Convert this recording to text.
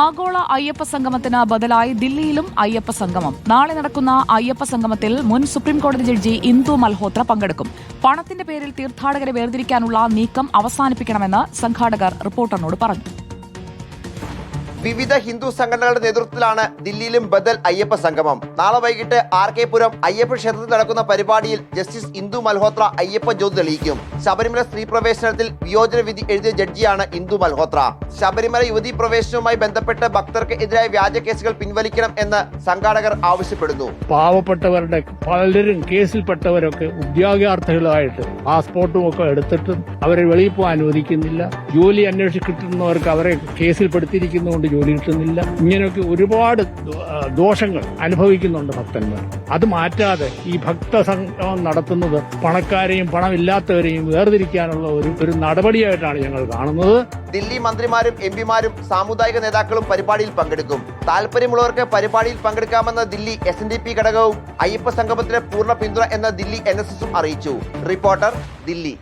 ആഗോള അയ്യപ്പ സംഗമത്തിന് ബദലായി ദില്ലിയിലും അയ്യപ്പ സംഗമം. നാളെ നടക്കുന്ന അയ്യപ്പ സംഗമത്തിൽ മുൻ സുപ്രീംകോടതി ജഡ്ജി ഇന്ദു മൽഹോത്ര പങ്കെടുക്കും. പണത്തിന്റെ പേരിൽ തീർത്ഥാടകരെ വേർതിരിക്കാനുള്ള നീക്കം അവസാനിപ്പിക്കണമെന്ന് സംഘാടകർ റിപ്പോർട്ടറിനോട് പറഞ്ഞു. വിവിധ ഹിന്ദു സംഘടനകളുടെ നേതൃത്വത്തിലാണ് ദില്ലിയിലും ബദൽ അയ്യപ്പ സംഗമം. നാളെ വൈകിട്ട് ആർ കെ പുരം അയ്യപ്പ ക്ഷേത്രത്തിൽ നടക്കുന്ന പരിപാടിയിൽ ജസ്റ്റിസ് ഇന്ദു മൽഹോത്ര അയ്യപ്പ ജ്യോതി തെളിയിക്കും. ശബരിമല സ്ത്രീ പ്രവേശനത്തിൽ വിയോജന വിധി എഴുതിയ ജഡ്ജിയാണ് ഇന്ദു മൽഹോത്ര. ശബരിമല യുവതി പ്രവേശനവുമായി ബന്ധപ്പെട്ട് ഭക്തർക്ക് എതിരായ വ്യാജ കേസുകൾ പിൻവലിക്കണം എന്ന് സംഘാടകർ ആവശ്യപ്പെടുന്നു. പാവപ്പെട്ടവരുടെ പലരും കേസിൽപ്പെട്ടവരൊക്കെ ഉദ്യോഗാർത്ഥികളായിട്ട് പാസ്പോർട്ടും ഒക്കെ എടുത്തിട്ടും അവരെ വെളിയിൽ പോകാൻ അനുവദിക്കുന്നില്ല. ജോലി അന്വേഷിച്ച് കിട്ടുന്നവർക്ക് അവരെ കേസിൽപ്പെടുത്തിയിരിക്കുന്നതുകൊണ്ട് ജോലി കിട്ടുന്നില്ല ഇങ്ങനെയൊക്കെ ഒരുപാട് ദോഷങ്ങൾ അനുഭവിക്കുന്നുണ്ട് ഭക്തന്മാർ. അത് മാറ്റാതെ ഈ ഭക്തസംഗമം നടത്തുന്നത് പണക്കാരെയും പണമില്ലാത്തവരെയും വേർതിരിക്കാനുള്ള ഒരു ഒരു നടപടിയായിട്ടാണ് ഞങ്ങൾ കാണുന്നത്. ദില്ലി മന്ത്രിമാരും എം പിമാരും സാമുദായിക നേതാക്കളും പരിപാടിയിൽ പങ്കെടുക്കും. താല്പര്യമുള്ളവർക്ക് പരിപാടിയിൽ പങ്കെടുക്കാമെന്ന Delhi S N D P ഘടകവും അയ്യപ്പ സംഗമത്തിന് പൂർണ പിന്തുണ എന്ന ദില്ലി എൻ എസ് എസും അറിയിച്ചു. റിപ്പോർട്ടർ ദില്ലി.